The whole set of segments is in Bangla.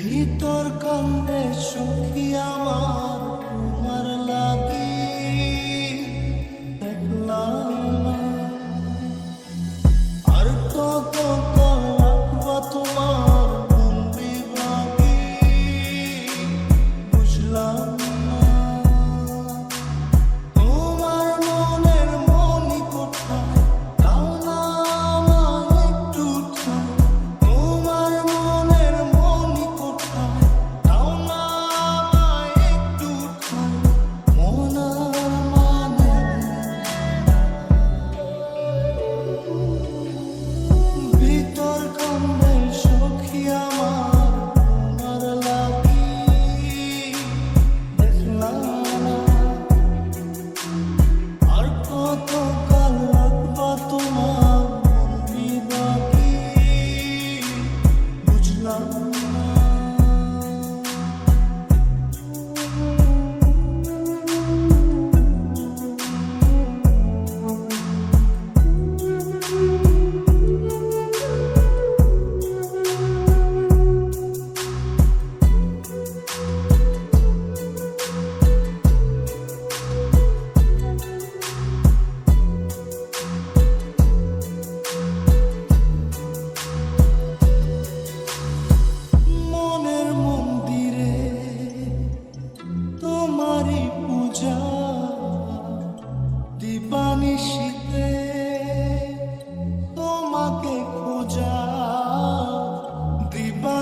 ভিতর কান্দে সুখী আমার তোমার লাগে।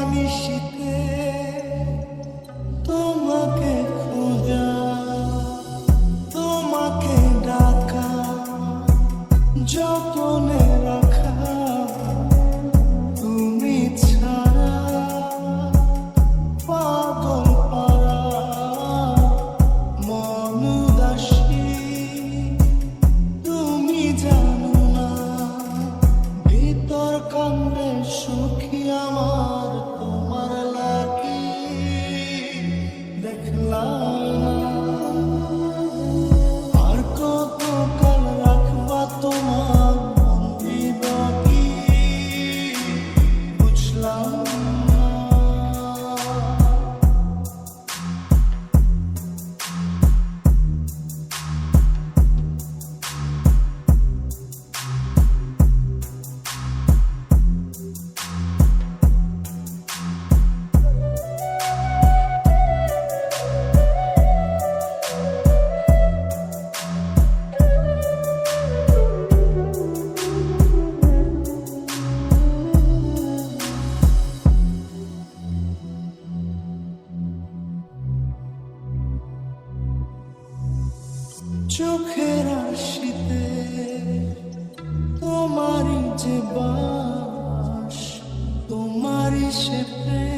me চোখের শীতে তোমারই যে বাস তোমারই সে প্রেম।